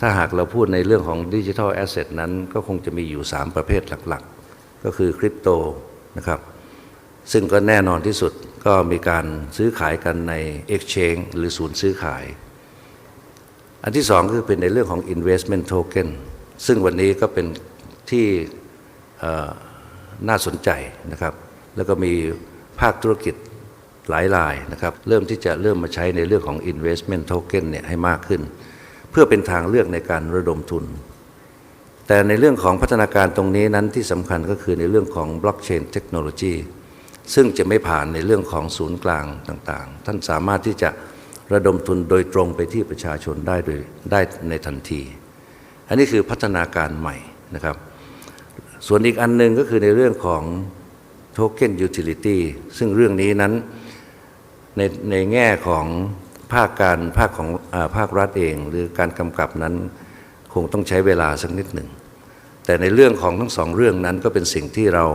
ถ้าหากเราพูดในเรื่องของดิจิทัลแอสเซทนั้นก็คงจะมีอยู่ 3 ประเภทหลักๆ ก็คือคริปโตนะครับ ซึ่งก็แน่นอนที่สุดก็มีการซื้อขายกันใน Exchange หรือศูนย์ซื้อขาย อันที่สองคือเป็นในเรื่องของ investment token ซึ่งวันนี้ก็เป็นที่น่าสนใจนะครับ แล้วก็มีภาคธุรกิจหลายรายนะครับ เริ่มที่จะเริ่มมาใช้ในเรื่องของ investment token เนี่ยให้มากขึ้น เพื่อเป็นทางเลือกในการระดมทุน แต่ในเรื่องของพัฒนาการตรงนี้นั้นที่สำคัญก็คือในเรื่องของ blockchain technology ซึ่งจะไม่ผ่านในเรื่องของศูนย์กลางต่างๆ ท่านสามารถที่จะระดมทุนโดยตรงไปที่ประชาชนได้โดยได้ในทันที อันนี้คือพัฒนาการใหม่นะครับ ส่วนอีกอันหนึ่งก็คือในเรื่องของ token utility ซึ่งเรื่องนี้นั้นในในแง่ของภาคการภาคของ ภาครัฐเอง หรือการกำกับนั้นคงต้องใช้เวลาสักนิดหนึ่ง แต่ในเรื่องของทั้งสองเรื่องนั้นก็เป็นสิ่งที่เรา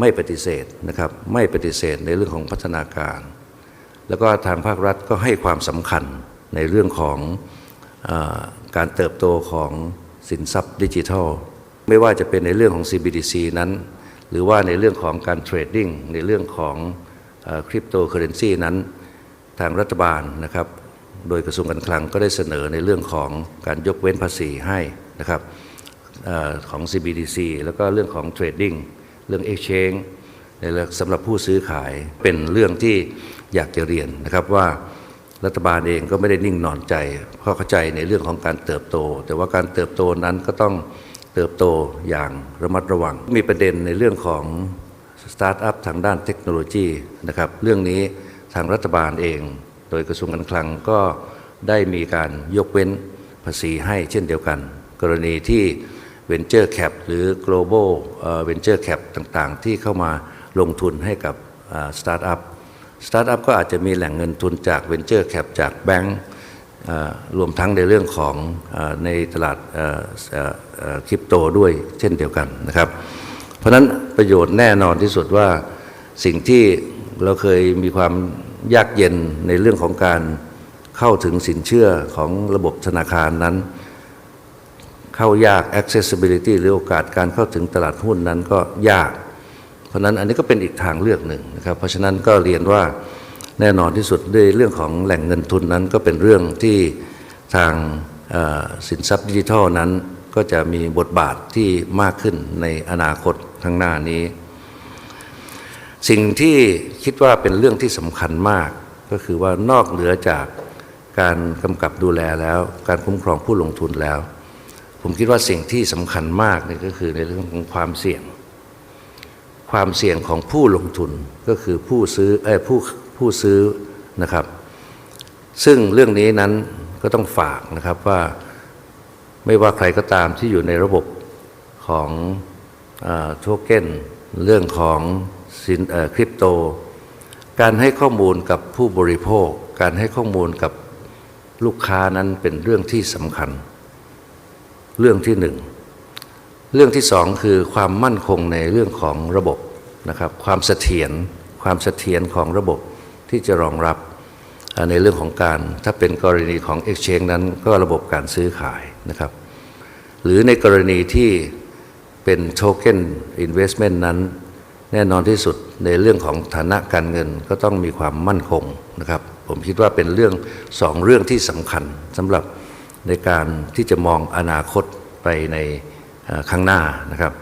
ไม่ปฏิเสธนะครับไม่ปฏิเสธในเรื่องของพัฒนาการ แล้วก็ทางภาครัฐก็ให้ความสำคัญในเรื่องของอการเติบโตของสินทรัพย์ดิจิทัล ไม่ว่าจะเป็นในเรื่องของ CBDC นั้น หรือว่าในเรื่องของการเทรดดิ้งในเรื่องของคริปโตเคอเรนซีนั้นทางรัฐบาลนะครับ โดยกระทรวงการคลังก็ได้เสนอในเรื่องของการยกเว้นภาษีให้นะครับอของ CBDC แล้วก็เรื่องของเทรดดิ้งเรื่อง Exchange ในเรื่องสำหรับผู้ซื้อขายเป็นเรื่องที่อยากจะเรียนนะครับว่ารัฐบาลเองก็ไม่ได้นิ่งนอนใจ เพราะเข้าใจในเรื่องของการเติบโต แต่ว่าการเติบโตนั้นก็ต้องเติบโตอย่างระมัดระวัง มีประเด็นในเรื่องของสตาร์ทอัพทางด้านเทคโนโลยีนะครับเรื่องนี้ทางรัฐบาลเอง โดยกระทรวงการคลังก็ได้มีการยกเว้นภาษีให้เช่นเดียวกัน กรณีที่ Venture Cap หรือ Global Venture Cap ต่างๆ ที่เข้ามาลงทุนให้กับสตาร์ทอัพสตาร์ทอัพก็อาจจะมีแหล่งเงินทุนจาก Venture Cap จากแบงก์รวมทั้งในเรื่องของอในตลาดคริปโตด้วยเช่นเดียวกันนะครับ เพราะนั้นประโยชน์แน่นอนที่สุดว่าสิ่งที่เราเคยมีความ ยากเย็นในเรื่องของการเข้าถึงสินเชื่อของระบบธนาคารนั้น เข้ายาก accessibility หรือโอกาสการเข้าถึงตลาดหุ้นนั้นก็ยาก เพราะนั้นอันนี้ก็เป็นอีกทางเลือกหนึ่งนะครับ เพราะฉะนั้นก็เรียนว่าแน่นอนที่สุดด้วยเรื่องของแหล่งเงินทุนนั้นก็เป็นเรื่องที่ทางสินทรัพย์ดิจิทัลนั้นก็จะมีบทบาทที่มากขึ้นในอนาคตข้างหน้านี้ สิ่งที่คิดว่าเป็นเรื่องที่สำคัญมาก ก็คือว่านอกเหนือจากการกำกับดูแลแล้ว การคุ้มครองผู้ลงทุนแล้ว ผมคิดว่าสิ่งที่สำคัญมากนี่ก็คือในเรื่องของความเสี่ยง ความเสี่ยงของผู้ลงทุนก็คือผู้ซื้อเอ้ผู้ผู้ซื้อนะครับ ซึ่งเรื่องนี้นั้นก็ต้องฝากนะครับว่าไม่ว่าใครก็ตามที่อยู่ในระบบของโทเก้นเรื่องของ สินคริปโต การให้ข้อมูลกับผู้บริโภค การให้ข้อมูลกับลูกค้านั้นเป็นเรื่องที่สำคัญ เรื่องที่หนึ่งเรื่องที่สองคือความมั่นคงในเรื่องของระบบนะครับ ความเสถียรความเสถียรของระบบที่จะรองรับในเรื่องของการถ้าเป็นกรณีของ Exchange นั้นก็ระบบการซื้อขายนะครับ หรือในกรณีที่เป็นโทเก้นอิน แน่นอนที่สุดในเรื่องของฐานะการเงินก็ต้องมีความมั่นคงนะครับ ผมคิดว่าเป็นเรื่องสองเรื่องที่สำคัญสำหรับในการที่จะมองอนาคตไปในเอ่อข้างหน้านะครับ